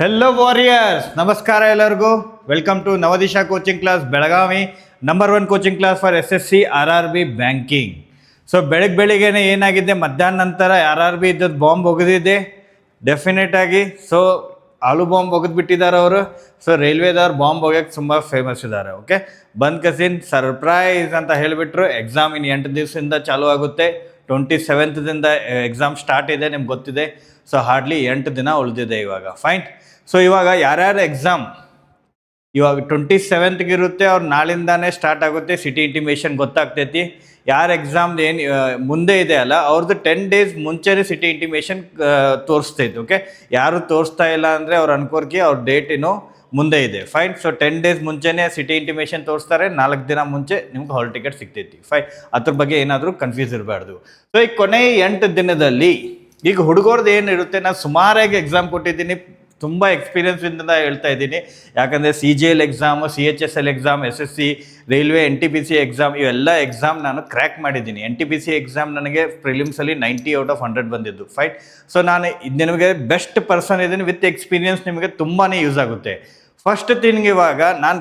Hello warriors ನಮಸ್ಕಾರ ಎಲ್ಲರಿಗೂ. Welcome to Navadisha coaching class Belagavi number one coaching class for S S C R R B banking so ಬೆಳಗ್ಗೆ ಬೆಳಿಗ್ಗೆನೆ ಏನಾಗಿದೆ? ಮಧ್ಯಾಹ್ನ ನಂತರ ಆರ್ ಆರ್ ಬಿ ಇದ್ದದ್ದು ಬಾಂಬ್ ಒಗೆದಿದೆ. ಡೆಫಿನೆಟ್ ಆಗಿ. ಸೊ ಆಲು ಬಾಂಬ್ ಒಗೆದ್ಬಿಟ್ಟಿದ್ದಾರೆ ಅವರು. ಸೊ ರೈಲ್ವೆದವ್ರು ಬಾಂಬ್ ಒಗೆಯಕ್ಕೆ ತುಂಬ ಫೇಮಸ್ ಇದ್ದಾರೆ ಓಕೆ ಬಂದ್ ಕಸಿನ್ ಸರ್ಪ್ರೈಸ್ ಅಂತ ಹೇಳಿಬಿಟ್ರು. ಎಕ್ಸಾಮ್ ಇನ್ನು ಎಂಟು ದಿವಸದಿಂದ ಚಾಲೂ ಆಗುತ್ತೆ. ಟ್ವೆಂಟಿ ಸೆವೆಂತ್ದಿಂದ ಎಕ್ಸಾಮ್ ಸ್ಟಾರ್ಟ್ ಇದೆ, ನಿಮ್ಗೆ ಗೊತ್ತಿದೆ. ಸೊ ಹಾರ್ಡ್ಲಿ ಎಂಟು ದಿನ ಉಳಿದಿದೆ ಇವಾಗ. ಫೈನ್ ಸೊ ಇವಾಗ ಯಾರ್ಯಾರು ಎಕ್ಸಾಮ್ ಇವಾಗ ಟ್ವೆಂಟಿ ಸೆವೆಂತ್ಗೆ ಇರುತ್ತೆ, ಅವ್ರು ನಾಳಿಂದಾನೇ ಸ್ಟಾರ್ಟ್ ಆಗುತ್ತೆ ಸಿಟಿ ಇಂಟಿಮೇಷನ್ ಗೊತ್ತಾಗ್ತೈತಿ. ಯಾರ ಎಕ್ಸಾಮ್ದು ಏನು ಮುಂದೆ ಇದೆ ಅಲ್ಲ ಅವ್ರದ್ದು ಟೆನ್ ಡೇಸ್ ಮುಂಚೆನೇ ಸಿಟಿ ಇಂಟಿಮೇಷನ್ ತೋರಿಸ್ತೈತೆ ಓಕೆ ಯಾರು ತೋರಿಸ್ತಾ ಇಲ್ಲ ಅಂದರೆ ಅವ್ರು ಅನ್ಕೋರ್ಕಿ ಅವ್ರ ಡೇಟ್ ಏನು ಮುಂದೆ ಇದೆ. ಫೈನ್ ಸೊ ಟೆನ್ ಡೇಸ್ ಮುಂಚೆನೇ ಸಿಟಿ ಇಂಟಿಮೇಷನ್ ತೋರಿಸ್ತಾರೆ, ನಾಲ್ಕು ದಿನ ಮುಂಚೆ ನಿಮ್ಗೆ ಹಾಲ್ ಟಿಕೆಟ್ ಸಿಗ್ತೈತಿ. ಫೈನ್ ಅದ್ರ ಬಗ್ಗೆ ಏನಾದರೂ ಕನ್ಫ್ಯೂಸ್ ಇರಬಾರ್ದು. ಸೊ ಈ ಕೊನೆ ಎಂಟು ದಿನದಲ್ಲಿ, ಈಗ ಹುಡುಗರದ್ದು ಏನಿರುತ್ತೆ ನಾನು ಸುಮಾರಾಗಿ ಎಕ್ಸಾಮ್ ಕೊಟ್ಟಿದ್ದೀನಿ ತುಂಬ ಎಕ್ಸ್ಪೀರಿಯನ್ಸಿಂದ ಹೇಳ್ತಾ ಇದ್ದೀನಿ. ಯಾಕಂದರೆ C G L exam C H S L exam S S C railway N T P C exam ಇವೆಲ್ಲ ಎಕ್ಸಾಮ್ ನಾನು ಕ್ರ್ಯಾಕ್ ಮಾಡಿದ್ದೀನಿ. N T P C exam ನನಗೆ ಪ್ರಿಲಿಮ್ಸಲ್ಲಿ ನೈಂಟಿ ಔಟ್ ಆಫ್ ಹಂಡ್ರೆಡ್ ಬಂದಿದ್ದು. ಫೈಟ್ ಸೊ ನಾನು ಇದು ನಿಮಗೆ best person ಇದ್ದೀನಿ ವಿತ್ ಎಕ್ಸ್ಪೀರಿಯನ್ಸ್ ನಿಮಗೆ ತುಂಬಾ ಯೂಸ್ ಆಗುತ್ತೆ. ಫಸ್ಟ್ ತಿಂಗ್ ಇವಾಗ ನಾನು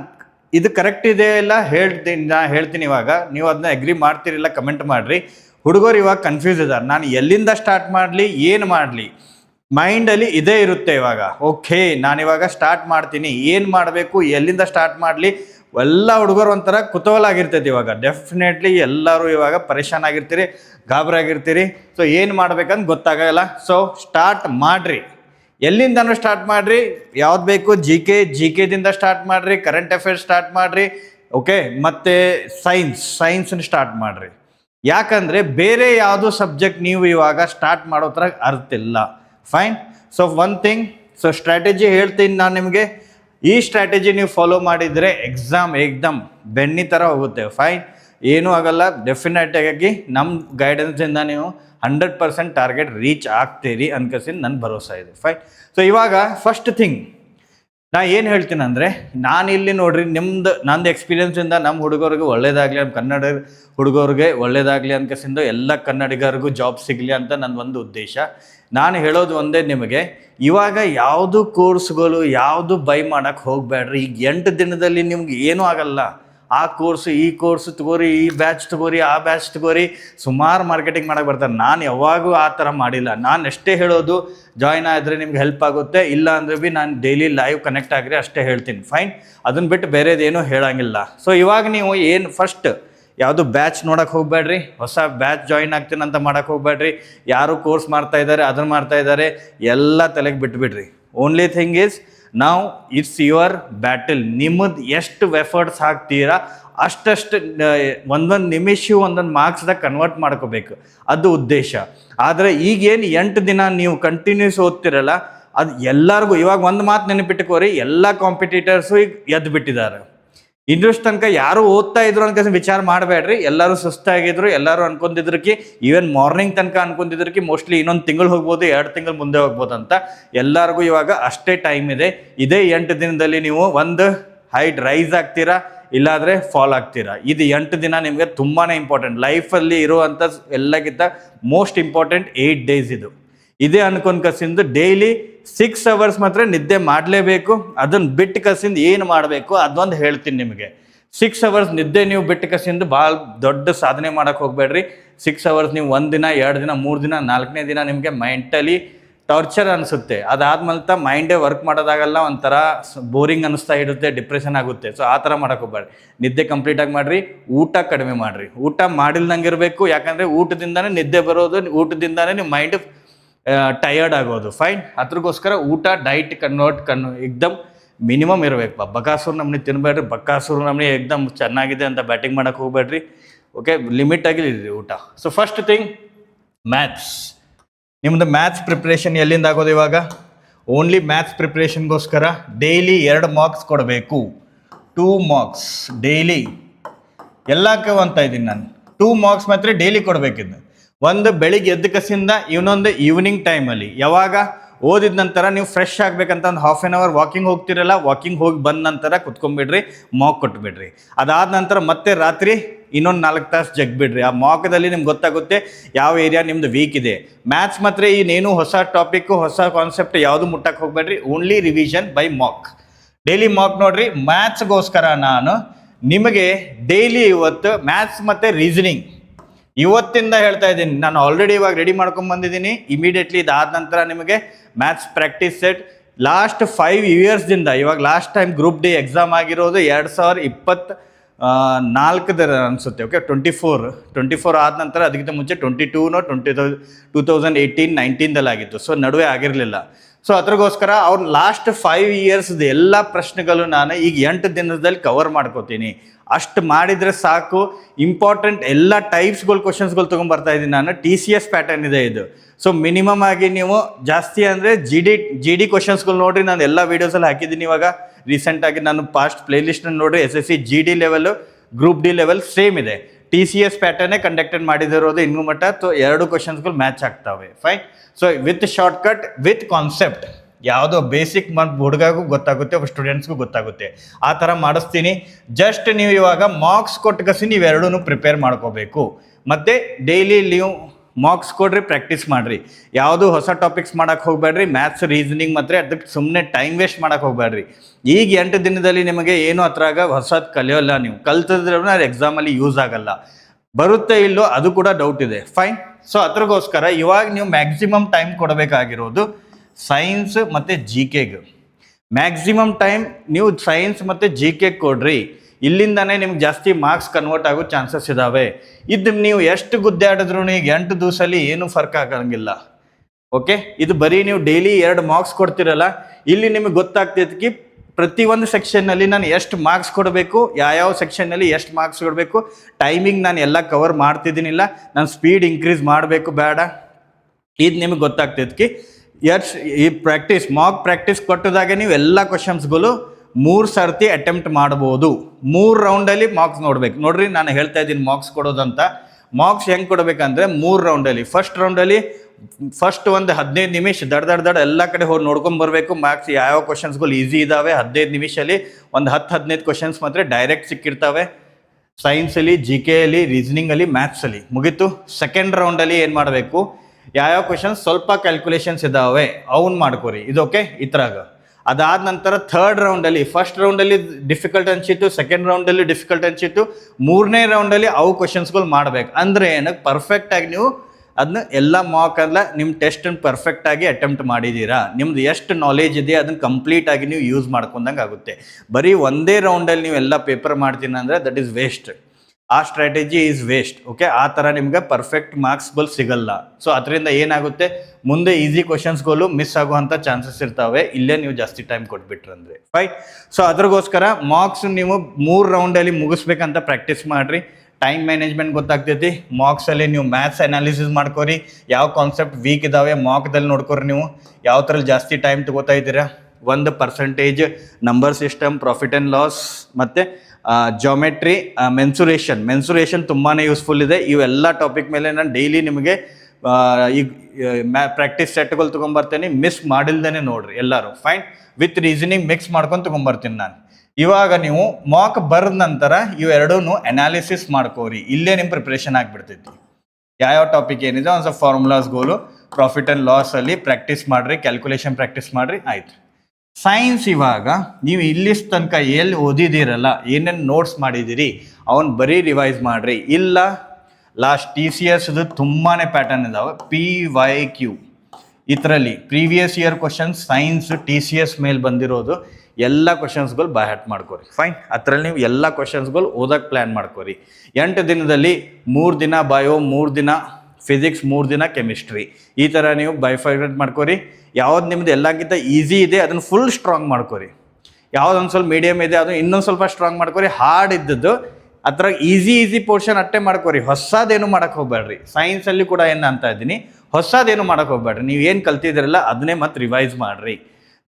ಇದು ಕರೆಕ್ಟ್ ಇದೆ ಇಲ್ಲ ಹೇಳ್ತೀನಿ, ನಾ ಹೇಳ್ತೀನಿ ಇವಾಗ. ನೀವು ಅದನ್ನ ಅಗ್ರಿ ಮಾಡ್ತೀರಿಲ್ಲ ಕಮೆಂಟ್ ಮಾಡಿರಿ. ಹುಡುಗರು ಇವಾಗ ಕನ್ಫ್ಯೂಸ್ ಇದ್ದಾರೆ ನಾನು ಎಲ್ಲಿಂದ ಸ್ಟಾರ್ಟ್ ಮಾಡಲಿ, ಏನು ಮಾಡಲಿ? ಮೈಂಡಲ್ಲಿ ಇದೇ ಇರುತ್ತೆ ಇವಾಗ. ಓಕೆ ನಾನಿವಾಗ ಸ್ಟಾರ್ಟ್ ಮಾಡ್ತೀನಿ. ಏನು ಮಾಡಬೇಕು? ಎಲ್ಲಿಂದ ಸ್ಟಾರ್ಟ್ ಮಾಡಲಿ? ಎಲ್ಲ ಹುಡುಗರು ಒಂಥರ ಕುತೂಹಲ ಆಗಿರ್ತೈತಿ ಇವಾಗ. ಡೆಫಿನೆಟ್ಲಿ ಎಲ್ಲರೂ ಇವಾಗ ಪರೇಶಾನ್ ಆಗಿರ್ತೀರಿ, ಗಾಬರಿ ಆಗಿರ್ತೀರಿ. ಸೊ ಏನು ಮಾಡ್ಬೇಕಂತ ಗೊತ್ತಾಗಲ್ಲ. ಸೊ ಸ್ಟಾರ್ಟ್ ಮಾಡಿರಿ. ಎಲ್ಲಿಂದನೂ ಸ್ಟಾರ್ಟ್ ಮಾಡಿರಿ. ಯಾವ್ದು ಬೇಕು? ಜಿ ಕೆ ಜಿ ಕೆದಿಂದ ಸ್ಟಾರ್ಟ್ ಮಾಡಿರಿ. ಕರೆಂಟ್ ಅಫೇರ್ಸ್ ಸ್ಟಾರ್ಟ್ ಮಾಡಿರಿ. ಓಕೆ ಮತ್ತು ಸೈನ್ಸ್ ಸೈನ್ಸನ್ನ ಸ್ಟಾರ್ಟ್ ಮಾಡಿರಿ. ಯಾಕಂದರೆ ಬೇರೆ ಯಾವ್ದು ಸಬ್ಜೆಕ್ಟ್ ನೀವು ಇವಾಗ ಸ್ಟಾರ್ಟ್ ಮಾಡೋ ಥರ ಅರ್ಥ ಇಲ್ಲ. Fine so one thing so strategy ಹೇಳ್ತೀನಿ ನಾನು ನಿಮಗೆ. ಈ ಸ್ಟ್ರಾಟಜಿ ನೀವು ಫಾಲೋ ಮಾಡಿದರೆ ಎಕ್ಸಾಮ್ ಏಕ್ದಮ್ ಬೆನ್ನಿ ಥರ ಹೋಗುತ್ತೆ. ಫೈನ್ ಏನೂ ಆಗಲ್ಲ. ಡೆಫಿನೆಟ್ ಆಗಿ ನಮ್ಮ ಗೈಡೆನ್ಸಿಂದ ನೀವು ಹಂಡ್ರೆಡ್ ಪರ್ಸೆಂಟ್ ಟಾರ್ಗೆಟ್ ರೀಚ್ ಆಗ್ತೀರಿ ಅನ್ಕಸಿನ್ ನನ್ನ ಭರೋಸಾ ಇದೆ. ಫೈನ್ ಸೊ ಇವಾಗ ಫಸ್ಟ್ ಥಿಂಗ್ ನಾ ಏನು ಹೇಳ್ತೀನಿ ಅಂದರೆ ನಾನು ಇಲ್ಲಿ ನೋಡ್ರಿ, ನಿಮ್ದು, ನಂದು ಎಕ್ಸ್ಪೀರಿಯನ್ಸಿಂದ ನಮ್ಮ ಹುಡುಗರಿಗೆ ಒಳ್ಳೇದಾಗಲಿ ನಮ್ಮ ಕನ್ನಡ ಹುಡುಗರಿಗೆ ಒಳ್ಳೇದಾಗಲಿ ಅನ್ಕಸಿಂದ ಎಲ್ಲ ಕನ್ನಡಿಗರಿಗೂ ಜಾಬ್ ಸಿಗಲಿ ಅಂತ ನನ್ನ ಒಂದು ಉದ್ದೇಶ. ನಾನು ಹೇಳೋದು ಒಂದೇ ನಿಮಗೆ, ಇವಾಗ ಯಾವುದು ಕೋರ್ಸ್ಗಳು ಯಾವುದು ಬೈ ಮಾಡೋಕ್ಕೆ ಹೋಗಬೇಡ್ರಿ ಈಗ ಎಂಟು ದಿನದಲ್ಲಿ ನಿಮ್ಗೆ ಏನೂ ಆಗಲ್ಲ. ಆ ಕೋರ್ಸು ಈ ಕೋರ್ಸ್ ತಗೋರಿ, ಈ ಬ್ಯಾಚ್ ತಗೋರಿ, ಆ ಬ್ಯಾಚ್ ತಗೋರಿ, ಸುಮಾರು ಮಾರ್ಕೆಟಿಂಗ್ ಮಾಡೋಕೆ ಬರ್ತಾರೆ. ನಾನು ಯಾವಾಗೂ ಆ ಥರ ಮಾಡಿಲ್ಲ. ನಾನು ಎಷ್ಟೇ ಹೇಳೋದು ಜಾಯ್ನ್ ಆದರೆ ನಿಮ್ಗೆ ಹೆಲ್ಪ್ ಆಗುತ್ತೆ, ಇಲ್ಲ ಅಂದರೆ ಬಿ ನಾನು ಡೈಲಿ ಲೈವ್ ಕನೆಕ್ಟ್ ಆಗಿರಿ ಅಷ್ಟೇ ಹೇಳ್ತೀನಿ. ಫೈನ್ ಅದನ್ನ ಬಿಟ್ಟು ಬೇರೆದೇನು ಹೇಳಂಗಿಲ್ಲ. ಸೊ ಇವಾಗ ನೀವು ಏನು ಫಸ್ಟ್ ಯಾವುದು ಬ್ಯಾಚ್ ನೋಡೋಕೆ ಹೋಗಬೇಡ್ರಿ, ಹೊಸ ಬ್ಯಾಚ್ ಜಾಯಿನ್ ಆಗ್ತೀನಿ ಅಂತ ಮಾಡೋಕೆ ಹೋಗಬೇಡ್ರಿ. ಯಾರು ಕೋರ್ಸ್ ಮಾಡ್ತಾ ಇದ್ದಾರೆ ಅದನ್ನು ಮಾಡ್ತಾ ಇದ್ದಾರೆ, ಎಲ್ಲ ತಲೆಗೆ ಬಿಟ್ಬಿಡ್ರಿ. ಓನ್ಲಿ ಥಿಂಗ್ ಈಸ್ ನಾವು ಇಟ್ಸ್ ಯುವರ್ ಬ್ಯಾಟಲ್ ನಿಮ್ಮದು ಎಷ್ಟು ಎಫರ್ಟ್ಸ್ ಹಾಕ್ತೀರಾ, ಅಷ್ಟಷ್ಟು ಒಂದೊಂದು ನಿಮಿಷ ಒಂದೊಂದು ಮಾರ್ಕ್ಸ್ದಾಗ ಕನ್ವರ್ಟ್ ಮಾಡ್ಕೋಬೇಕು. ಅದು ಉದ್ದೇಶ. ಆದರೆ ಈಗೇನು ಎಂಟು ದಿನ ನೀವು ಕಂಟಿನ್ಯೂಸ್ ಓದ್ತಿರಲ್ಲ, ಅದು ಎಲ್ಲರಿಗೂ, ಇವಾಗ ಒಂದು ಮಾತು ನೆನಪಿಟ್ಟುಕೋರಿ ಎಲ್ಲ ಕಾಂಪಿಟೇಟರ್ಸು ಈಗ ಎದ್ದು ಬಿಟ್ಟಿದ್ದಾರೆ ಇನ್ನಷ್ಟು ತನಕ ಯಾರು ಓದ್ತಾ ಇದ್ರು ಅನ್ಕ ವಿಚಾರ ಮಾಡಬೇಡ್ರಿ. ಎಲ್ಲರೂ ಸುಸ್ತಾಗಿದ್ರು, ಎಲ್ಲರೂ ಅನ್ಕೊಂಡಿದ್ರಕಿ ಈವನ್ ಮಾರ್ನಿಂಗ್ ತನಕ ಅನ್ಕೊಂಡಿದ್ರಕ್ಕೆ ಮೋಸ್ಟ್ಲಿ ಇನ್ನೊಂದು ತಿಂಗಳು ಹೋಗ್ಬೋದು, ಎರಡು ತಿಂಗಳು ಮುಂದೆ ಹೋಗ್ಬೋದು ಅಂತ ಎಲ್ಲರಿಗೂ ಇವಾಗ ಅಷ್ಟೇ ಟೈಮ್ ಇದೆ. ಇದೇ ಎಂಟು ದಿನದಲ್ಲಿ ನೀವು ಒಂದು ಹೈಟ್ ರೈಸ್ ಆಗ್ತೀರಾ, ಇಲ್ಲಾದ್ರೆ ಫಾಲ್ ಆಗ್ತೀರಾ? ಇದು ಎಂಟು ದಿನ ನಿಮಗೆ ತುಂಬಾ ಇಂಪಾರ್ಟೆಂಟ್ ಲೈಫಲ್ಲಿ ಇರುವಂಥ ಎಲ್ಲಕ್ಕಿಂತ ಮೋಸ್ಟ್ ಇಂಪಾರ್ಟೆಂಟ್ ಏಯ್ಟ್ ಡೇಸ್ ಇದು. ಇದೇ ಅನ್ಕೊಂಡ್ ಕಸಿಂದು ಡೈಲಿ ಸಿಕ್ಸ್ ಅವರ್ಸ್ ಮಾತ್ರ ನಿದ್ದೆ ಮಾಡಲೇಬೇಕು. ಅದನ್ನ ಬಿಟ್ಟು ಕಸಿಂದ ಏನು ಮಾಡಬೇಕು ಅದೊಂದು ಹೇಳ್ತೀನಿ ನಿಮಗೆ. ಸಿಕ್ಸ್ ಅವರ್ಸ್ ನಿದ್ದೆ ನೀವು ಬಿಟ್ಟು ಕಸಿಂದ ಭಾಳ ದೊಡ್ಡ ಸಾಧನೆ ಮಾಡಕ್ಕೆ ಹೋಗಬೇಡ್ರಿ. ಸಿಕ್ಸ್ ಅವರ್ಸ್ ನೀವು ಒಂದು ದಿನ, ಎರಡು ದಿನ, ಮೂರು ದಿನ, ನಾಲ್ಕನೇ ದಿನ ನಿಮಗೆ ಮೆಂಟಲಿ ಟಾರ್ಚರ್ ಅನಿಸುತ್ತೆ. ಅದಾದ್ಮೇಲೆ ಮೈಂಡೇ ವರ್ಕ್ ಮಾಡೋದಾಗಲ್ಲ ಒಂಥರ ಬೋರಿಂಗ್ ಅನಿಸ್ತಾ ಇರುತ್ತೆ ಡಿಪ್ರೆಷನ್ ಆಗುತ್ತೆ. ಸೊ ಆ ಥರ ಮಾಡೋಕೆ ಹೋಗ್ಬೇಡ್ರಿ. ನಿದ್ದೆ ಕಂಪ್ಲೀಟಾಗಿ ಮಾಡಿರಿ, ಊಟ ಕಡಿಮೆ ಮಾಡಿರಿ. ಊಟ ಮಾಡಿಲ್ದಂಗೆ ಇರಬೇಕು. ಯಾಕಂದರೆ ಊಟದಿಂದನೇ ನಿದ್ದೆ ಬರೋದು, ಊಟದಿಂದನೇ ನಿಮ್ಮ ಮೈಂಡ್ ಟಯರ್ಡ್ ಆಗೋದು. ಫೈನ್ ಅದ್ರಗೋಸ್ಕರ ಊಟ ಡೈಟ್ ಕನ್ವರ್ಟ್ ಕನ್ ಎಕ್ದಮ್ ಮಿನಿಮಮ್ ಇರಬೇಕು. ಬಕಾಸೂರು ನಮ್ನಿ ತಿನ್ಬೇಡ್ರಿ, ಬಕಾಸೂರು ನಮ್ನಿ ಎಕ್ದಮ್ ಚೆನ್ನಾಗಿದೆ ಅಂತ ಬ್ಯಾಟಿಂಗ್ ಮಾಡೋಕೆ ಹೋಗ್ಬೇಡ್ರಿ. ಓಕೆ ಲಿಮಿಟ್ ಆಗಿ ಊಟ. ಸೊ ಫಸ್ಟ್ ಥಿಂಗ್ ಮ್ಯಾಥ್ಸ್ ನಿಮ್ಮದು ಮ್ಯಾಥ್ಸ್ ಪ್ರಿಪ್ರೇಷನ್ ಎಲ್ಲಿಂದ ಆಗೋದು ಇವಾಗ? ಓನ್ಲಿ ಮ್ಯಾಥ್ಸ್ ಪ್ರಿಪ್ರೇಷನ್ಗೋಸ್ಕರ ಡೈಲಿ ಎರಡು ಮಾರ್ಕ್ಸ್ ಕೊಡಬೇಕು. ಟೂ ಮಾರ್ಕ್ಸ್ ಡೈಲಿ ಎಲ್ಲಕ್ಕೆ ಅಂತ ಇದ್ದೀನಿ ನಾನು. ಟೂ ಮಾರ್ಕ್ಸ್ ಮಾತ್ರ ಡೈಲಿ ಕೊಡಬೇಕಿದ್ದು ಒಂದು ಬೆಳಿಗ್ಗೆ ಎದ್ದ ಕಸಿಂದ ಇನ್ನೊಂದು ಈವ್ನಿಂಗ್ ಟೈಮಲ್ಲಿ ಯಾವಾಗ? ಓದಿದ ನಂತರ ನೀವು ಫ್ರೆಶ್ ಆಗ್ಬೇಕಂತ ಒಂದು ಹಾಫ್ ಆನ್ ಅವರ್ ವಾಕಿಂಗ್ ಹೋಗ್ತಿರಲ್ಲ ವಾಕಿಂಗ್ ಹೋಗಿ ಬಂದ ನಂತರ ಕುತ್ಕೊಂಡ್ಬಿಡ್ರಿ ಮಾಕ್ ಕೊಟ್ಬಿಡ್ರಿ. ಅದಾದ ನಂತರ ಮತ್ತೆ ರಾತ್ರಿ ಇನ್ನೊಂದು ನಾಲ್ಕು ತಾಸು ಜಗ್ಬಿಡ್ರಿ. ಆ ಮಾಕದಲ್ಲಿ ನಿಮ್ಗೆ ಗೊತ್ತಾಗುತ್ತೆ ಯಾವ ಏರಿಯಾ ನಿಮ್ದು ವೀಕ್ ಇದೆ. ಮ್ಯಾಥ್ಸ್ ಮಾತ್ರ ಇನ್ನೇನು ಹೊಸ ಟಾಪಿಕ್ಕು ಹೊಸ ಕಾನ್ಸೆಪ್ಟ್ ಯಾವುದು ಮುಟ್ಟಕ್ಕೆ ಹೋಗ್ಬೇಡ್ರಿ. Only revision by mock daily mock ನೋಡ್ರಿ. ಮ್ಯಾಥ್ಸ್ಗೋಸ್ಕರ ನಾನು ನಿಮಗೆ ಡೈಲಿ ಇವತ್ತು ಮ್ಯಾಥ್ಸ್ ಮತ್ತು ರೀಸನಿಂಗ್ ಇವತ್ತಿಂದ ಹೇಳ್ತಾ ಇದ್ದೀನಿ, ನಾನು ಆಲ್ರೆಡಿ ಇವಾಗ ರೆಡಿ ಮಾಡ್ಕೊಂಡು ಬಂದಿದ್ದೀನಿ. ಇಮಿಡಿಯೇಟ್ಲಿ ಇದಾದ ನಂತರ ನಿಮಗೆ maths practice set last five ಇಯರ್ಸ್ದಿಂದ ಇವಾಗ last time group D exam ಆಗಿರೋದು ಎರಡು ಸಾವಿರ ಇಪ್ಪತ್ತು ನಾಲ್ಕದರ ಅನಿಸುತ್ತೆ okay twenty four twenty four ಆದ ನಂತರ ಅದಕ್ಕಿಂತ ಮುಂಚೆ twenty ಟೂನೋ twenty thou two thousand eighteen ನೈನ್ಟೀನ್ದಲ್ಲಿ ಆಗಿತ್ತು ಸೊ ನಡುವೆ ಆಗಿರಲಿಲ್ಲ. ಸೊ ಅದ್ರಗೋಸ್ಕರ ಅವ್ರ ಲಾಸ್ಟ್ ಫೈವ್ ಇಯರ್ಸ್ದು ಎಲ್ಲ ಪ್ರಶ್ನೆಗಳು ನಾನು ಈಗ ಎಂಟು ದಿನದಲ್ಲಿ ಕವರ್ ಮಾಡ್ಕೋತೀನಿ. ಅಷ್ಟು ಮಾಡಿದರೆ ಸಾಕು. ಇಂಪಾರ್ಟೆಂಟ್ ಎಲ್ಲ ಟೈಪ್ಸ್ಗಳು ಕ್ವಶನ್ಸ್ಗಳು ತೊಗೊಂಬರ್ತಾ ಇದ್ದೀನಿ ನಾನು. ಟಿ ಸಿ ಎಸ್ ಪ್ಯಾಟರ್ನ್ ಇದೆ ಇದು. ಸೊ ಮಿನಿಮಮ್ ಆಗಿ ನೀವು ಜಾಸ್ತಿ ಅಂದರೆ ಜಿ ಡಿ ಜಿ ಡಿ ಕ್ವಶನ್ಸ್ಗಳು ನೋಡಿರಿ. ನಾನು ಎಲ್ಲ ವೀಡಿಯೋಸಲ್ಲಿ ಹಾಕಿದ್ದೀನಿ ಇವಾಗ. ರೀಸೆಂಟಾಗಿ ನಾನು ಪಾಸ್ಟ್ ಪ್ಲೇಲಿಸ್ಟ್ನ ನೋಡಿರಿ. S S C G D level group D level same ಇದೆ. ಟಿ ಸಿ ಎಸ್ ಪ್ಯಾಟರ್ನೇ ಕಂಡಕ್ಟೆಡ್ ಮಾಡಿದಿರೋದು ಇನ್ನು ಮಟ್ಟ ಎರಡು ಕ್ವಶನ್ಸ್ಗಳು ಮ್ಯಾಚ್ ಆಗ್ತಾವೆ. Fine so with shortcut with concept ಯಾವುದೋ ಬೇಸಿಕ್ ಮನ್ ಹುಡುಗಾಗೂ ಗೊತ್ತಾಗುತ್ತೆ ಒಬ್ಬ ಸ್ಟೂಡೆಂಟ್ಸ್ಗೂ ಗೊತ್ತಾಗುತ್ತೆ. ಆ ಥರ ಮಾಡಿಸ್ತೀನಿ. ಜಸ್ಟ್ ನೀವು ಇವಾಗ ಮಾರ್ಕ್ಸ್ ಕೊಟ್ಕಸಿ ನೀವು ಎರಡೂ ಪ್ರಿಪೇರ್ ಮಾಡ್ಕೋಬೇಕು. ಮತ್ತು ಡೈಲಿ ನೀವು ಮಾರ್ಕ್ಸ್ ಕೊಡ್ರಿ ಪ್ರಾಕ್ಟೀಸ್ ಮಾಡಿರಿ. ಯಾವುದು ಹೊಸ ಟಾಪಿಕ್ಸ್ ಮಾಡೋಕ್ಕೆ ಹೋಗಬೇಡ್ರಿ ಮ್ಯಾಥ್ಸ್ ರೀಸನಿಂಗ್ ಮಾತ್ರ ಅದಕ್ಕೆ ಸುಮ್ಮನೆ ಟೈಮ್ ವೇಸ್ಟ್ ಮಾಡೋಕ್ಕೆ ಹೋಗಬೇಡ್ರಿ. ಈಗ ಎಂಟು ದಿನದಲ್ಲಿ ನಿಮಗೆ ಏನು ಹತ್ರಾಗ ಹೊಸದು ಕಲಿಯೋಲ್ಲ ನೀವು. ಕಲ್ತಿದ್ರೆ ಅದು ಎಕ್ಸಾಮಲ್ಲಿ ಯೂಸ್ ಆಗಲ್ಲ. ಬರುತ್ತೆ ಇಲ್ಲೋ ಅದು ಕೂಡ ಡೌಟ್ ಇದೆ. ಫೈನ್ ಸೊ ಅದ್ರಗೋಸ್ಕರ ಇವಾಗ ನೀವು ಮ್ಯಾಕ್ಸಿಮಮ್ ಟೈಮ್ ಕೊಡಬೇಕಾಗಿರೋದು ಸೈನ್ಸ್ ಮತ್ತು ಜಿ ಕೆಗೆ ಮ್ಯಾಕ್ಸಿಮಮ್ ಟೈಮ್ ನೀವು ಸೈನ್ಸ್ ಮತ್ತು ಜಿ ಕೆ ಕೊಡ್ರಿ. ಇಲ್ಲಿಂದಾನೇ ನಿಮ್ಗೆ ಜಾಸ್ತಿ ಮಾರ್ಕ್ಸ್ ಕನ್ವರ್ಟ್ ಆಗೋ ಚಾನ್ಸಸ್ ಇದ್ದಾವೆ ಇದು ನೀವು ಎಷ್ಟು ಗುದ್ದಾಡಿದ್ರು ಈಗ ಎಂಟು ದಿವಸಲ್ಲಿ ಏನೂ ಫರ್ಕ್ ಆಗಂಗಿಲ್ಲ. ಓಕೆ ಇದು ಬರೀ ನೀವು ಡೈಲಿ ಎರಡು ಮಾರ್ಕ್ಸ್ ಕೊಡ್ತಿರಲ್ಲ. ಇಲ್ಲಿ ನಿಮಗೆ ಗೊತ್ತಾಗ್ತೈತಿ ಪ್ರತಿಯೊಂದು ಸೆಕ್ಷನ್ನಲ್ಲಿ ನಾನು ಎಷ್ಟು ಮಾರ್ಕ್ಸ್ ಕೊಡಬೇಕು, ಯಾವ್ಯಾವ ಸೆಕ್ಷನ್ನಲ್ಲಿ ಎಷ್ಟು ಮಾರ್ಕ್ಸ್ ಕೊಡಬೇಕು ಟೈಮಿಂಗ್ ನಾನು ಎಲ್ಲ ಕವರ್ ಮಾಡ್ತಿದ್ದೀನಿಲ್ಲ. ನಾನು ಸ್ಪೀಡ್ ಇನ್ಕ್ರೀಸ್ ಮಾಡಬೇಕು ಬೇಡ. ಇದು ನಿಮಗೆ ಗೊತ್ತಾಗ್ತೈತಿ. ಎಷ್ಟು ಈ ಪ್ರಾಕ್ಟೀಸ್ ಮಾಕ್ ಪ್ರಾಕ್ಟೀಸ್ ಕೊಟ್ಟದಾಗ ನೀವು ಎಲ್ಲ ಕ್ವಶನ್ಸ್ಗಳು ಮೂರು ಸರ್ತಿ ಅಟೆಂಪ್ಟ್ ಮಾಡ್ಬೋದು. ಮೂರು ರೌಂಡಲ್ಲಿ ಮಾರ್ಕ್ಸ್ ನೋಡ್ಬೇಕು. ನೋಡ್ರಿ, ನಾನು ಹೇಳ್ತಾ ಇದ್ದೀನಿ ಮಾರ್ಕ್ಸ್ ಕೊಡೋದಂತ. ಮಾರ್ಕ್ಸ್ ಹೆಂಗೆ ಕೊಡಬೇಕಂದ್ರೆ ಮೂರು ರೌಂಡಲ್ಲಿ ಫಸ್ಟ್ ರೌಂಡಲ್ಲಿ ಫಸ್ಟ್ ಒಂದು ಹದಿನೈದು ನಿಮಿಷ ದಡ ದಡ್ ದಡ್ ಎಲ್ಲ ಕಡೆ ಹೋಗಿ ನೋಡ್ಕೊಂಬರ್ಬೇಕು ಮಾರ್ಕ್ಸ್ ಯಾವ ಕ್ವಶನ್ಸ್ಗಳು ಈಸಿ ಇದ್ದಾವೆ ಹದಿನೈದು ನಿಮಿಷಲ್ಲಿ ಒಂದು ಹತ್ತು ಹದಿನೈದು ಕ್ವಶನ್ಸ್ ಮಾತ್ರ ಡೈರೆಕ್ಟ್ ಸಿಕ್ಕಿರ್ತವೆ. ಸೈನ್ಸಲ್ಲಿ ಜಿ ಕೆಯಲ್ಲಿ ರೀಸನಿಂಗಲ್ಲಿ ಮ್ಯಾಥ್ಸಲ್ಲಿ ಮುಗೀತು. ಸೆಕೆಂಡ್ ರೌಂಡಲ್ಲಿ ಏನು ಮಾಡಬೇಕು? ಯಾವ್ಯಾವ ಕ್ವಶನ್ಸ್ ಸ್ವಲ್ಪ ಕ್ಯಾಲ್ಕುಲೇಷನ್ಸ್ ಇದಾವೆ. ಅವ್ನು ಮಾಡ್ಕೋರಿ. ಇದೊಕೆ ಓಕೆ ಇದ್ರಾಗ ಅದಾದ ನಂತರ ಥರ್ಡ್ ರೌಂಡಲ್ಲಿ ಫಸ್ಟ್ ರೌಂಡಲ್ಲಿ ಡಿಫಿಕಲ್ಟ್ ಅನ್ಸಿತ್ತು ಸೆಕೆಂಡ್ ರೌಂಡಲ್ಲಿ ಡಿಫಿಕಲ್ಟ್ ಅನ್ಸಿತ್ತು, ಮೂರನೇ ರೌಂಡಲ್ಲಿ ಅವು ಕ್ವಶನ್ಸ್ಗಳು ಮಾಡ್ಬೇಕು. ಅಂದರೆ ಏನಕ್ಕೆ? ಪರ್ಫೆಕ್ಟಾಗಿ ನೀವು ಅದನ್ನ ಎಲ್ಲ ಮಾಕ್ ಅಲ್ಲ ನಿಮ್ಮ ಟೆಸ್ಟನ್ನು ಪರ್ಫೆಕ್ಟಾಗಿ ಅಟೆಂಪ್ಟ್ ಮಾಡಿದ್ದೀರಾ ನಿಮ್ದು ಎಷ್ಟು ನಾಲೆಜ್ ಇದೆ, ಅದನ್ನು ಕಂಪ್ಲೀಟಾಗಿ ನೀವು ಯೂಸ್ ಮಾಡ್ಕೊಂಡಂಗೆ ಆಗುತ್ತೆ. ಬರೀ ಒಂದೇ ರೌಂಡಲ್ಲಿ ನೀವು ಎಲ್ಲ ಪೇಪರ್ ಮಾಡ್ತೀನಿ ಅಂದರೆ ದಟ್ ಈಸ್ ವೇಸ್ಟ್ ಆ ಸ್ಟ್ರಾಟಜಿ ಈಸ್ ವೇಸ್ಟ್ ಓಕೆ ಆ ಥರ ನಿಮ್ಗೆ ಪರ್ಫೆಕ್ಟ್ ಮಾರ್ಕ್ಸ್ಗಳು ಸಿಗಲ್ಲ. ಸೊ ಅದರಿಂದ ಏನಾಗುತ್ತೆ? ಮುಂದೆ ಈಸಿ ಕ್ವಶನ್ಸ್ಗಳು ಮಿಸ್ ಆಗುವಂಥ ಚಾನ್ಸಸ್ ಇರ್ತಾವೆ. ಇಲ್ಲೇ ನೀವು ಜಾಸ್ತಿ ಟೈಮ್ ಕೊಟ್ಬಿಟ್ರಂದ್ರೆ ರೈಟ್ ಸೊ ಅದ್ರಗೋಸ್ಕರ ಮಾರ್ಕ್ಸ್ ನೀವು ಮೂರು ರೌಂಡಲ್ಲಿ ಮುಗಿಸ್ಬೇಕಂತ ಪ್ರಾಕ್ಟೀಸ್ ಮಾಡಿರಿ. ಟೈಮ್ ಮ್ಯಾನೇಜ್ಮೆಂಟ್ ಗೊತ್ತಾಗ್ತೈತಿ. ಮಾರ್ಕ್ಸಲ್ಲಿ ನೀವು ಮ್ಯಾಥ್ಸ್ ಅನಾಲಿಸಿಸ್ ಮಾಡ್ಕೋರಿ. ಯಾವ ಕಾನ್ಸೆಪ್ಟ್ ವೀಕ್ ಇದಾವೆ ಮಾರ್ಕ್ದಲ್ಲಿ ನೋಡ್ಕೊರಿ ನೀವು. ಯಾವ ಥರ ಜಾಸ್ತಿ ಟೈಮ್ ತಗೋತಾ ಇದ್ದೀರಾ? ಒಂದು percentage number system profit and loss ಮತ್ತು ಜಾಮೆಟ್ರಿ ಮೆನ್ಸುರೇಷನ್ ಮೆನ್ಸುರೇಷನ್ ತುಂಬಾ ಯೂಸ್ಫುಲ್ ಇದೆ. ಇವೆಲ್ಲ ಟಾಪಿಕ್ ಮೇಲೆ ನಾನು ಡೈಲಿ ನಿಮಗೆ ಈಗ ಮ್ಯಾ ಪ್ರಾಕ್ಟೀಸ್ ಸೆಟ್ಗಳು ತೊಗೊಂಬರ್ತೀನಿ. ಮಿಸ್ ಮಾಡಿಲ್ದೇ ನೋಡ್ರಿ ಎಲ್ಲರೂ. ಫೈನ್ ವಿತ್ ರೀಸನಿಂಗ್ ಮಿಕ್ಸ್ ಮಾಡ್ಕೊಂಡು ತೊಗೊಂಬರ್ತೀನಿ ನಾನು. ಇವಾಗ ನೀವು ಮಾಕ್ ಬರೆದ ನಂತರ ಇವೆರಡೂ ಅನಾಲಿಸಿಸ್ ಮಾಡ್ಕೋರಿ. ಇಲ್ಲೇ ನಿಮ್ಮ ಪ್ರಿಪ್ರೇಷನ್ ಆಗಿಬಿಡ್ತೈತಿ. ಯಾವ್ಯಾವ ಟಾಪಿಕ್ ಏನಿದೆ, ಒಂದು ಸ್ವಲ್ಪ ಫಾರ್ಮುಲಾಸ್ಗಳು ಪ್ರಾಫಿಟ್ ಆ್ಯಂಡ್ ಲಾಸಲ್ಲಿ ಪ್ರಾಕ್ಟೀಸ್ ಮಾಡಿರಿ ಕ್ಯಾಲ್ಕುಲೇಷನ್ ಪ್ರಾಕ್ಟೀಸ್ ಮಾಡಿರಿ, ಆಯ್ತು. ಸೈನ್ಸ್ ಇವಾಗ ನೀವು ಇಲ್ಲಿ ತನಕ ಎಲ್ಲಿ ಓದಿದ್ದೀರಲ್ಲ, ಏನೇನು ನೋಟ್ಸ್ ಮಾಡಿದ್ದೀರಿ, ಅವನು ಬರೀ ರಿವೈಸ್ ಮಾಡಿರಿ. ಇಲ್ಲ ಲಾಸ್ಟ್ ಟಿ ಸಿ ಎಸ್ದು ತುಂಬಾ ಪ್ಯಾಟರ್ನ್ ಇದಾವೆ. ಪಿ ವೈ ಕ್ಯೂ ಇದರಲ್ಲಿ previous year questions science T C S ಮೇಲೆ ಬಂದಿರೋದು, ಎಲ್ಲ ಕ್ವಶನ್ಸ್ಗಳು ಬೈ ಹ್ಯಾಟ್ ಮಾಡ್ಕೊರಿ. ಫೈನ್ ಅದರಲ್ಲಿ ನೀವು ಎಲ್ಲ ಕ್ವಶನ್ಸ್ಗಳು ಓದಕ್ಕೆ ಪ್ಲ್ಯಾನ್ ಮಾಡ್ಕೊರಿ. ಎಂಟು ದಿನದಲ್ಲಿ ಮೂರು ದಿನ ಬಯೋ ಮೂರು ದಿನ ಫಿಸಿಕ್ಸ್ ಮೂರು ದಿನ ಕೆಮಿಸ್ಟ್ರಿ ಈ ಥರ ನೀವು ಬೈಫೈರೇಟ್ ಮಾಡ್ಕೊರಿ. ಯಾವ್ದು ನಿಮ್ದು ಎಲ್ಲಕ್ಕಿಂತ ಈಸಿ ಇದೆ, ಅದನ್ನು ಫುಲ್ ಸ್ಟ್ರಾಂಗ್ ಮಾಡ್ಕೊರಿ. ಯಾವ್ದು ಒಂದು ಸ್ವಲ್ಪ ಮೀಡಿಯಮ್ ಇದೆ ಅದು ಇನ್ನೊಂದು ಸ್ವಲ್ಪ ಸ್ಟ್ರಾಂಗ್ ಮಾಡ್ಕೊರಿ. ಹಾರ್ಡ್ ಇದ್ದದ್ದು, ಅದ್ರಾಗ ಈಸಿ ಈಸಿ ಪೋರ್ಷನ್ ಅಟ್ಟೆ ಮಾಡ್ಕೊರಿ. ಹೊಸದೇನು ಮಾಡಕ್ಕೆ ಹೋಗ್ಬೇಡ್ರಿ. ಸೈನ್ಸಲ್ಲಿ ಕೂಡ ಏನು ಅಂತ ಇದ್ದೀನಿ. ಹೊಸದೇನು ಮಾಡಕ್ಕೆ ಹೋಗ್ಬೇಡ್ರಿ. ನೀವು ಏನು ಕಲ್ತಿದ್ದೀರಲ್ಲ, ಅದನ್ನೇ ಮತ್ತೆ ರಿವೈಸ್ ಮಾಡಿರಿ.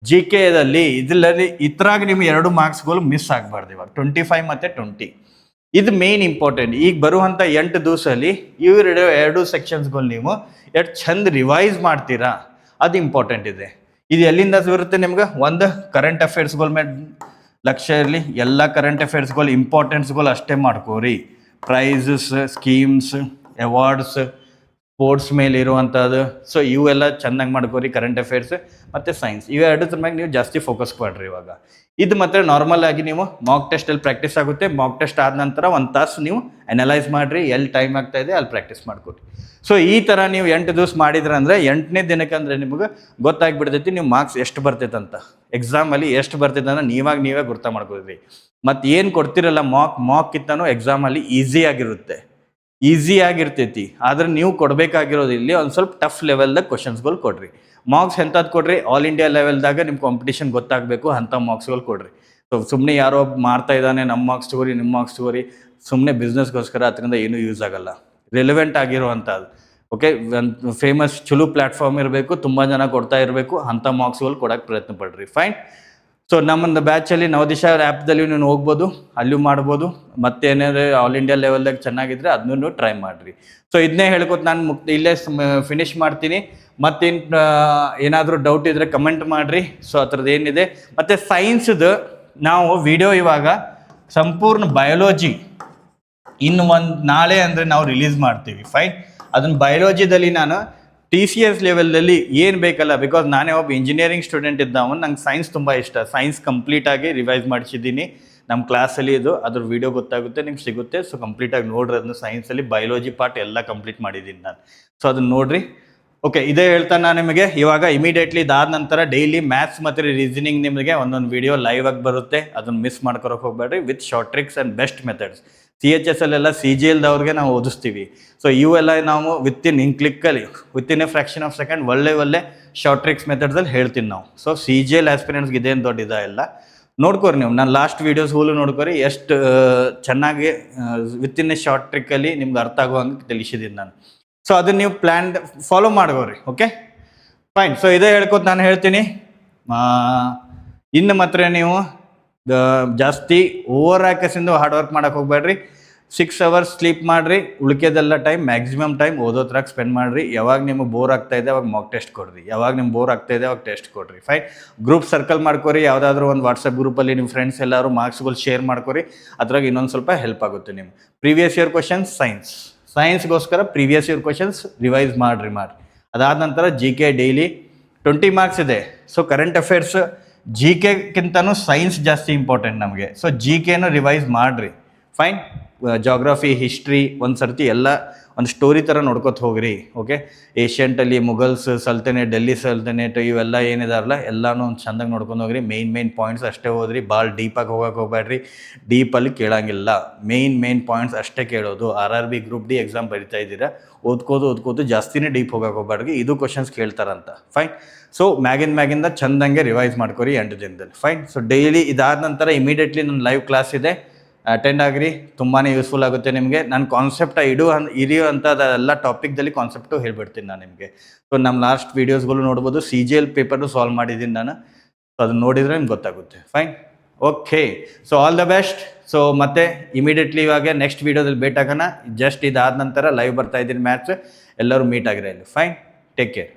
ಜಿ ಕೆದಲ್ಲಿ ಇದರಲ್ಲಿ ಇದ್ರಾಗ ನಿಮ್ಗೆ ಎರಡು ಮಾರ್ಕ್ಸ್ಗಳು ಮಿಸ್ ಆಗಬಾರ್ದು ಇವಾಗ. ಟ್ವೆಂಟಿ ಫೈವ್ ಮತ್ತು ಟ್ವೆಂಟಿ ಇದು ಮೇನ್ ಇಂಪಾರ್ಟೆಂಟ್ ಈಗ ಬರುವಂಥ ಎಂಟು ದಿವಸಲ್ಲಿ ಇವೆರಡು ಎರಡು ಸೆಕ್ಷನ್ಸ್ಗಳು ನೀವು ಎಷ್ಟು ಚಂದ ರಿವೈಸ್ ಮಾಡ್ತೀರಾ? ಅದು ಇಂಪಾರ್ಟೆಂಟ್ ಇದೆ. ಇದು ಎಲ್ಲಿಂದ ಬರುತ್ತೆ ನಿಮ್ಗೆ? ಒಂದು ಕರೆಂಟ್ ಅಫೇರ್ಸ್ಗಳ ಮೇಲೆ. ಲಕ್ಷ್ಯ ಇರಲಿ, ಎಲ್ಲ ಕರೆಂಟ್ ಅಫೇರ್ಸ್ಗಳು ಇಂಪಾರ್ಟೆನ್ಸ್ಗಳು ಅಷ್ಟೇ ಮಾಡ್ಕೋರಿ. ಪ್ರೈಸಸ್ ಸ್ಕೀಮ್ಸ್ ಅವಾರ್ಡ್ಸ್ ಸ್ಪೋರ್ಟ್ಸ್ ಮೇಲೆ ಇರುವಂಥದ್ದು ಸೊ ಇವೆಲ್ಲ ಚೆನ್ನಾಗಿ ಮಾಡ್ಕೋರಿ ಕರೆಂಟ್ ಅಫೇರ್ಸ್ ಮತ್ತು ಸೈನ್ಸ್ ಇವೆರಡದ್ರ ಮ್ಯಾಗ ನೀವು ಜಾಸ್ತಿ ಫೋಕಸ್ ಮಾಡ್ರಿ ಇವಾಗ. ಇದು ಮಾತ್ರ ನಾರ್ಮಲ್ ಆಗಿ ನೀವು ಮಾಕ್ ಟೆಸ್ಟಲ್ಲಿ ಪ್ರಾಕ್ಟೀಸ್ ಆಗುತ್ತೆ. ಮಾಕ್ ಟೆಸ್ಟ್ ಆದ ನಂತರ ಒಂದು ತಾಸು ನೀವು ಅನಲೈಸ್ ಮಾಡಿರಿ, ಎಲ್ಲಿ ಟೈಮ್ ಆಗ್ತಾ ಇದೆ ಅಲ್ಲಿ ಪ್ರಾಕ್ಟೀಸ್ ಮಾಡ್ಕೊರಿ. ಸೊ ಈ ಥರ ನೀವು ಎಂಟು ದಿವಸ ಮಾಡಿದ್ರೆ ಅಂದರೆ ಎಂಟನೇ ದಿನಕ್ಕೆ ಅಂದರೆ ನಿಮಗೆ ಗೊತ್ತಾಗ್ಬಿಡ್ತೈತಿ ನೀವು ಮಾರ್ಕ್ಸ್ ಎಷ್ಟು ಬರ್ತೈತೆ ಅಂತ ಎಕ್ಸಾಮಲ್ಲಿ ಎಷ್ಟು ಬರ್ತೈತೆ ಅಂದ್ರೆ ನೀವಾಗ ನೀವೇ ಗುರ್ತ ಮಾಡ್ಕೋದ್ರಿ ಮತ್ತು ಏನು ಕೊಡ್ತಿರಲ್ಲ ಮಾಕ್ ಮಾಕ್ ಕಿತ್ತನೂ ಎಕ್ಸಾಮಲ್ಲಿ ಈಸಿ ಆಗಿರುತ್ತೆ. ಈಸಿ ಆಗಿರ್ತೈತಿ. ಆದ್ರೆ ನೀವು ಕೊಡಬೇಕಾಗಿರೋದು ಇಲ್ಲಿ ಒಂದು ಸ್ವಲ್ಪ ಟಫ್ ಲೆವೆಲ್ದಾಗ ಕ್ವಶನ್ಸ್ಗಳು ಕೊಡ್ರಿ. ಮಾರ್ಕ್ಸ್ ಎಂಥದ್ದು ಕೊಡ್ರಿ? ಆಲ್ ಇಂಡಿಯಾ ಲೆವೆಲ್ದಾಗ ನಿಮ್ಮ ಕಾಂಪಿಟೇಷನ್ ಗೊತ್ತಾಗಬೇಕು, ಅಂಥ ಮಾರ್ಕ್ಸ್ಗಳು ಕೊಡ್ರಿ. ಸೊ ಸುಮ್ಮನೆ ಯಾರೋ ಮಾಡ್ತಾ ಇದ್ದಾನೆ ನಮ್ಮ ಮಾರ್ಕ್ಸ್ ತಗೋರಿ ನಿಮ್ಮ ಮಾರ್ಕ್ಸ್ ತಗೋರಿ ಸುಮ್ಮನೆ ಬಿಸ್ನೆಸ್ಗೋಸ್ಕರ ಅದರಿಂದ ಏನೂ ಯೂಸ್ ಆಗಲ್ಲ. ರೆಲೆವೆಂಟ್ ಆಗಿರುವಂಥದ್ದು. ಓಕೆ ಒಂದು ಫೇಮಸ್ ಚಲೋ ಪ್ಲ್ಯಾಟ್ಫಾರ್ಮ್ ಇರಬೇಕು, ತುಂಬ ಜನ ಕೊಡ್ತಾ ಇರಬೇಕು, ಅಂಥ ಮಾರ್ಕ್ಸ್ಗಳು ಕೊಡೋಕ್ಕೆ ಪ್ರಯತ್ನ ಪಡ್ರಿ. ಫೈನ್ ಸೊ ನಮ್ಮೊಂದು ಬ್ಯಾಚಲ್ಲಿ ನವದಿಶ ಆ್ಯಪ್ದಲ್ಲಿ ನೀವು ಹೋಗ್ಬೋದು ಅಲ್ಲೂ ಮಾಡ್ಬೋದು. ಮತ್ತೇನಾದ್ರೆ ಆಲ್ ಇಂಡಿಯಾ ಲೆವೆಲ್ದಾಗ ಚೆನ್ನಾಗಿದ್ರೆ ಅದನ್ನೂ ಟ್ರೈ ಮಾಡಿರಿ. ಸೊ ಇದನ್ನೇ ಹೇಳ್ಕೊತ ನಾನು ಮುಕ್, ಇಲ್ಲೇ ಫಿನಿಶ್ ಮಾಡ್ತೀನಿ. ಮತ್ತೇನು ಏನಾದರೂ ಡೌಟ್ ಇದ್ದರೆ ಕಮೆಂಟ್ ಮಾಡಿರಿ. ಸೊ ಅದ್ರದ್ದು ಏನಿದೆ. ಮತ್ತು ಸೈನ್ಸ್ದು ನಾವು ವಿಡಿಯೋ ಇವಾಗ ಸಂಪೂರ್ಣ ಬಯಾಲಜಿ ಇನ್ನು ಒಂದು, ನಾಳೆ ಅಂದರೆ ನಾವು ರಿಲೀಸ್ ಮಾಡ್ತೀವಿ. ಫೈನ್ ಅದನ್ನು ಬಯಾಲಜಿದಲ್ಲಿ ನಾನು ಟಿ ಸಿ ಎಸ್ ಲೆವೆಲ್ದಲ್ಲಿ ಏನು ಬೇಕಲ್ಲ ಬಿಕಾಸ್ ನಾನೇ ಒಬ್ಬ ಇಂಜಿನಿಯರಿಂಗ್ ಸ್ಟೂಡೆಂಟ್ ಇದ್ದವನು, ನಂಗೆ ಸೈನ್ಸ್ ತುಂಬ ಇಷ್ಟ. ಸೈನ್ಸ್ ಕಂಪ್ಲೀಟಾಗಿ ರಿವೈಸ್ ಮಾಡಿಸಿದ್ದೀನಿ. ನಮ್ಮ ಕ್ಲಾಸಲ್ಲಿ ಇದು, ಅದ್ರ ವಿಡಿಯೋ ಗೊತ್ತಾಗುತ್ತೆ, ನಿಮ್ಗೆ ಸಿಗುತ್ತೆ. ಸೊ ಕಂಪ್ಲೀಟಾಗಿ ನೋಡ್ರಿ ಅದನ್ನು ಸೈನ್ಸಲ್ಲಿ ಬಯೋಲಜಿ ಪಾರ್ಟ್ ಎಲ್ಲ ಕಂಪ್ಲೀಟ್ ಮಾಡಿದ್ದೀನಿ ನಾನು. ಸೊ ಅದನ್ನ ನೋಡ್ರಿ. ಓಕೆ ಇದೇ ಹೇಳ್ತಾ ನಾನು ನಿಮಗೆ. ಇವಾಗ ಇಮಿಡಿಯೇಟ್ಲಿ ಇದಾದ ನಂತರ ಡೈಲಿ ಮ್ಯಾಥ್ಸ್ ಮತ್ತು ರೀಸನಿಂಗ್ ನಿಮಗೆ ಒಂದೊಂದು ವೀಡಿಯೋ ಲೈವ್ ಆಗಿ ಬರುತ್ತೆ. ಅದನ್ನು ಮಿಸ್ ಮಾಡ್ಕೊಳಕ್ಕೆ ಹೋಗ್ಬೇಡ್ರಿ with short tricks and best methods C H S ಅಲ್ಲೆಲ್ಲ ಸಿ ಜಿ ಎಲ್ದವ್ರಿಗೆ ನಾವು ಓದಿಸ್ತೀವಿ. ಸೊ ಇವೆಲ್ಲ ನಾವು within in ಕ್ಲಿಕ್ಕಲ್ಲಿ with a fraction of second ಒಳ್ಳೆ ಒಳ್ಳೆ ಶಾರ್ಟ್ ಟ್ರಿಕ್ಸ್ ಮೆಥಡ್ಸಲ್ಲಿ ಹೇಳ್ತೀನಿ ನಾವು. ಸೊ ಸಿ ಜಿ ಎಲ್ ಆಸ್ಪಿರೆಂಟ್ಸ್ಗೆ ಇದೇನು ದೊಡ್ಡ ಇದ ಇಲ್ಲ. ನೋಡ್ಕೊರಿ ನೀವು. ನಾನು ಲಾಸ್ಟ್ ವೀಡಿಯೋಸ್ ಹೂಲು ನೋಡ್ಕೊರಿ. ಎಷ್ಟು ಚೆನ್ನಾಗಿ ವಿತ್ ಇನ್ ಎ ಶಾರ್ಟ್ ಟ್ರಿಕ್ಕಲ್ಲಿ ನಿಮ್ಗೆ ಅರ್ಥ ಆಗುವಂಗೆ ತಿಳಿಸಿದ್ದೀನಿ ನಾನು. ಸೊ ಅದನ್ನ ನೀವು ಪ್ಲ್ಯಾನ್ ಫಾಲೋ ಮಾಡ್ಕೋರಿ ಓಕೆ ಫೈನ್ ಸೊ ಇದೇ ಹೇಳ್ಕೊತ ನಾನು ಹೇಳ್ತೀನಿ. ಇನ್ನು ಮಾತ್ರ ನೀವು ಜಾಸ್ತಿ ಓವರ್ ಆಕಸಿಂದ ಹಾರ್ಡ್ ವರ್ಕ್ ಮಾಡಕ್ಕೆ ಹೋಗ್ಬೇಡ್ರಿ. ಸಿಕ್ಸ್ ಅವರ್ಸ್ ಸ್ಲೀಪ್ ಮಾಡಿರಿ. ಉಳಿಕೆದೆಲ್ಲ ಟೈಮ್ ಮ್ಯಾಕ್ಸಿಮಮ್ ಟೈಮ್ ಓದೋದ್ರಾಗ ಸ್ಪೆಂಡ್ ಮಾಡಿರಿ. ಯಾವಾಗ ನಿಮಗೆ ಬೋರ್ ಆಗ್ತಾ ಇದೆ, ಅವಾಗ ಮಾಕ್ ಟೆಸ್ಟ್ ಕೊಡ್ರಿ. ಯಾವಾಗ ನಿಮ್ಗೆ ಬೋರ್ ಆಗ್ತಾ ಇದೆ, ಅವಾಗ ಟೆಸ್ಟ್ ಕೊಡ್ರಿ. ಫೈನ್ ಗ್ರೂಪ್ ಸರ್ಕಲ್ ಮಾಡ್ಕೊರಿ. ಯಾವುದಾದ್ರೂ ಒಂದು ವಾಟ್ಸಪ್ ಗ್ರೂಪಲ್ಲಿ ನಿಮ್ಮ ಫ್ರೆಂಡ್ಸ್ ಎಲ್ಲರೂ ಮಾರ್ಕ್ಸ್ಗಳು ಶೇರ್ ಮಾಡ್ಕೊರಿ. ಅದ್ರಾಗ ಇನ್ನೊಂದು ಸ್ವಲ್ಪ ಹೆಲ್ಪ್ ಆಗುತ್ತೆ ನಿಮ್ಗೆ. ಪ್ರೀವಿಯಸ್ ಇಯರ್ ಕ್ವಶನ್ಸ್ ಸೈನ್ಸ್ ಸೈನ್ಸ್ಗೋಸ್ಕರ ಪ್ರೀವಿಯಸ್ ಇಯರ್ ಕ್ವಶನ್ಸ್ ರಿವೈಸ್ ಮಾಡಿರಿ ಮಾಡಿರಿ. ಅದಾದ ನಂತರ G K daily twenty marks ಇದೆ. ಸೊ ಕರೆಂಟ್ ಅಫೇರ್ಸ್ ಜಿ ಕೆಗಿಂತನೂ ಸೈನ್ಸ್ ಜಾಸ್ತಿ ಇಂಪಾರ್ಟೆಂಟ್ ನಮಗೆ. ಸೊ ಜಿ ಕೆನೂ ರಿವೈಸ್ ಮಾಡಿರಿ. ಫೈನ್ ಜಾಗ್ರಫಿ ಹಿಸ್ಟ್ರಿ ಒಂದು ಸರ್ತಿ ಎಲ್ಲ ಒಂದು ಸ್ಟೋರಿ ಥರ ನೋಡ್ಕೊತ ಹೋಗ್ರಿ ಓಕೆ ಏಷ್ಯಂಟಲ್ಲಿ ಮುಗಲ್ಸ್ ಸಲ್ತನೇಟ್ ಡೆಲ್ಲಿ ಸಲ್ತನೇಟ್ ಇವೆಲ್ಲ ಏನಿದಾರಲ್ಲ ಎಲ್ಲನೂ ಒಂದು ಚಂದಾಗಿ ನೋಡ್ಕೊಂಡು ಹೋಗ್ರಿ. ಮೇನ್ ಮೇನ್ ಪಾಯಿಂಟ್ಸ್ ಅಷ್ಟೇ ಹೋದ್ರಿ ಭಾಳ ಡೀಪಾಗಿ ಹೋಗೋಕೆ ಹೋಗ್ಬೇಡ್ರಿ ಡೀಪಲ್ಲಿ ಕೇಳಂಗಿಲ್ಲ. ಮೇನ್ ಮೇನ್ ಪಾಯಿಂಟ್ಸ್ ಅಷ್ಟೇ ಕೇಳೋದು. R R B group D exam ಬರಿತಾ ಇದ್ದೀರಾ? ಓದ್ಕೋದು ಓದ್ಕೋದು ಜಾಸ್ತಿನೇ ಡೀಪ್ ಹೋಗಕ್ಕೆ ಹೋಗ್ಬೇಡ್ರಿ ಇದು ಕ್ವಶನ್ಸ್ ಕೇಳ್ತಾರಂತ. ಫೈನ್ ಸೊ ಮ್ಯಾಗಿನ ಮ್ಯಾಗಿಂದ ಚಂದಂಗೆ ರಿವೈಸ್ ಮಾಡ್ಕೊರಿ ಎಂಟು ದಿನದಲ್ಲಿ. ಫೈನ್ ಸೊ ಡೈಲಿ ಇದಾದ ನಂತರ ಇಮಿಡಿಯೇಟ್ಲಿ ನನ್ನ ಲೈವ್ ಕ್ಲಾಸ್ ಇದೆ. ಅಟೆಂಡ್ ಆಗಿರಿ ತುಂಬಾ ಯೂಸ್ಫುಲ್ ಆಗುತ್ತೆ ನಿಮಗೆ. ನಾನು ಕಾನ್ಸೆಪ್ಟ್ ಇಡು ಅನ್ ಎಲ್ಲ ಟಾಪಿಕ್ದಲ್ಲಿ ಕಾನ್ಸೆಪ್ಟು ಹೇಳ್ಬಿಡ್ತೀನಿ ನಾನು ನಿಮಗೆ. ಸೊ ನಮ್ಮ ಲಾಸ್ಟ್ ವೀಡಿಯೋಸ್ಗಳು ನೋಡ್ಬೋದು ಸಿ ಜಿ ಎಲ್ ಪೇಪರ್ನು ಸಾಲ್ವ್ ಮಾಡಿದ್ದೀನಿ ನಾನು. ಸೊ ಅದನ್ನ ನೋಡಿದರೆ ನಿಮ್ಗೆ ಗೊತ್ತಾಗುತ್ತೆ. Fine okay so all the best so ಮತ್ತೆ ಇಮಿಡಿಯೇಟ್ಲಿ ಇವಾಗ ನೆಕ್ಸ್ಟ್ ವೀಡಿಯೋದಲ್ಲಿ ಭೇಟ್ ಆಗೋಣ ಜಸ್ಟ್ ಇದಾದ ನಂತರ ಲೈವ್ ಬರ್ತಾ ಇದ್ದೀನಿ ಮ್ಯಾಚ್ ಎಲ್ಲರೂ ಮೀಟ್ ಆಗಿರೋ ಇಲ್ಲಿ ಫೈನ್ ಟೇಕ್ ಕೇರ್